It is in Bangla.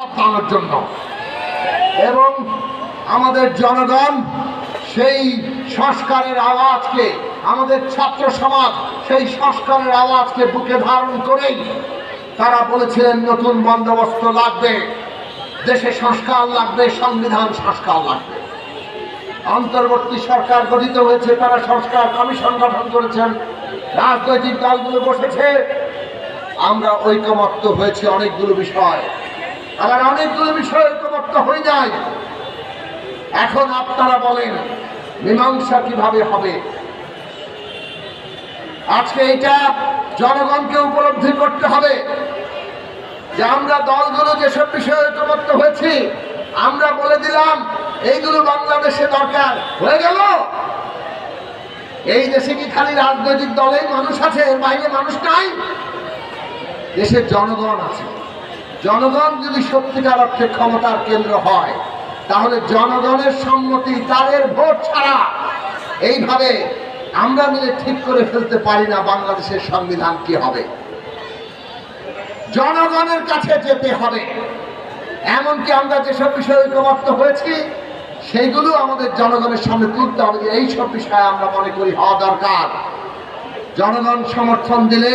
পাওয়ার জন্য। এবং আমাদের জনগণ সেই সংস্কারের আওয়াজকে, আমাদের ছাত্র সমাজ সেই সংস্কারের আওয়াজকে বুকে ধারণ করেই তারা বলেছিলেন, নতুন বন্দোবস্ত লাগবে দেশে সংস্কার লাগবে, সংবিধান সংস্কার লাগবে। অন্তর্বর্তী সরকার গঠিত হয়েছে, তারা সংস্কার কমিশন গঠন করেছেন, রাজনৈতিক দলগুলো বসেছে। আমরা ঐকমত্য হয়েছে অনেকগুলো বিষয়। আবার অনেকগুলো বিষয় ঐকমত্য হয়ে যায়। এখন আপনারা বলেন, মীমাংসা কীভাবে হবে? আজকে এটা জনগণকে উপলব্ধি করতে হবে যে আমরা দলগুলো যেসব বিষয়ে ঐকমত্য হয়েছি, আমরা বলে দিলাম, এইগুলো বাংলাদেশে দরকার। হয়ে গেল? এই দেশে কি খালি রাজনৈতিক দলেই মানুষ আছে? এর বাইরে মানুষ নাই? দেশের জনগণ আছে। জনগণ যদি সত্যিকার অর্থে ক্ষমতার কেন্দ্র হয়, তাহলে জনগণের সম্মতি তাদের ভোট ছাড়া। এইভাবে আমরা মিলে ঠিক করে ফেলতে পারি না বাংলাদেশের সংবিধান কি হবে। জনগণের কাছে যেতে হবে। এমনকি আমরা যেসব বিষয়ে ঐকমত্য হয়েছি, সেইগুলো আমাদের জনগণের সামনে তুলতে হবে যে এইসব বিষয়ে আমরা মনে করি হওয়া দরকার। জনগণ সমর্থন দিলে